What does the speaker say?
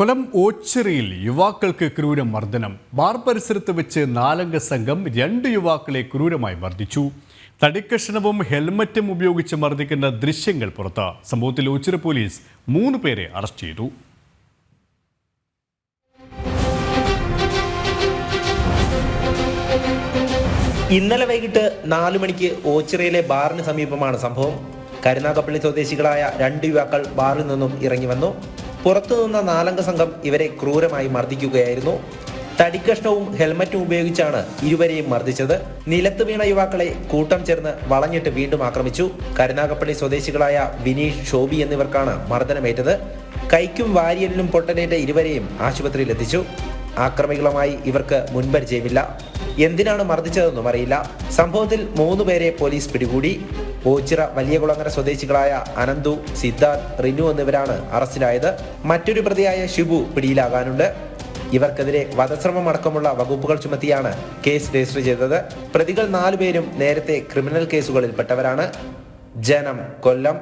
കൊല്ലം ഓച്ചിറയിൽ യുവാക്കൾക്ക് ക്രൂര മർദ്ദനം. ബാർ പരിസരത്ത് വെച്ച് നാലംഗ സംഘം രണ്ട് യുവാക്കളെ ക്രൂരമായി മർദ്ദിച്ചു. തടിക്കഷണവും ഹെൽമറ്റും ഉപയോഗിച്ച് മർദ്ദിക്കുന്ന ദൃശ്യങ്ങൾ പുറത്ത്. സംഭവത്തിൽ ഓച്ചിറ പോലീസ് മൂന്ന് പേരെ അറസ്റ്റ് ചെയ്തു. ഇന്നലെ വൈകിട്ട് നാലു മണിക്ക് ഓച്ചിറയിലെ ബാറിന് സമീപമാണ് സംഭവം. കരുനാഗപ്പള്ളി സ്വദേശികളായ രണ്ട് യുവാക്കൾ ബാറിൽ നിന്നും ഇറങ്ങി വന്നു. പുറത്തു നിന്ന നാലംഗ സംഘം ഇവരെ ക്രൂരമായി മർദ്ദിക്കുകയായിരുന്നു. തടിക്കഷ്ണവും ഹെൽമറ്റും ഉപയോഗിച്ചാണ് ഇരുവരെയും മർദ്ദിച്ചത്. നിലത്ത് വീണ യുവാക്കളെ കൂട്ടം ചേർന്ന് വളഞ്ഞിട്ട് വീണ്ടും ആക്രമിച്ചു. കരുനാഗപ്പള്ളി സ്വദേശികളായ വിനീഷ് ഷോബി എന്നിവർക്കാണ് മർദ്ദനമേറ്റത്. കൈക്കും വാരിയലിനും പൊട്ടനേറ്റ ഇരുവരെയും ആശുപത്രിയിൽ എത്തിച്ചു. ആക്രമികളുമായി ഇവർക്ക് മുൻപരിചയമില്ല. എന്തിനാണ് മർദ്ദിച്ചതെന്നും അറിയില്ല. സംഭവത്തിൽ മൂന്നുപേരെ പോലീസ് പിടികൂടി. ഓച്ചിറ വലിയകുളങ്ങര സ്വദേശികളായ അനന്തു സിദ്ധാർത്ഥ് റിനു എന്നിവരാണ് അറസ്റ്റിലായത്. മറ്റൊരു പ്രതിയായ ഷിബു പിടിയിലാകാനുണ്ട്. ഇവർക്കെതിരെ വധശ്രമം അടക്കമുള്ള വകുപ്പുകൾ ചുമത്തിയാണ് കേസ് രജിസ്റ്റർ ചെയ്തത്. പ്രതികൾ നാലുപേരും നേരത്തെ ക്രിമിനൽ കേസുകളിൽപ്പെട്ടവരാണ്. ജനം കൊല്ലം.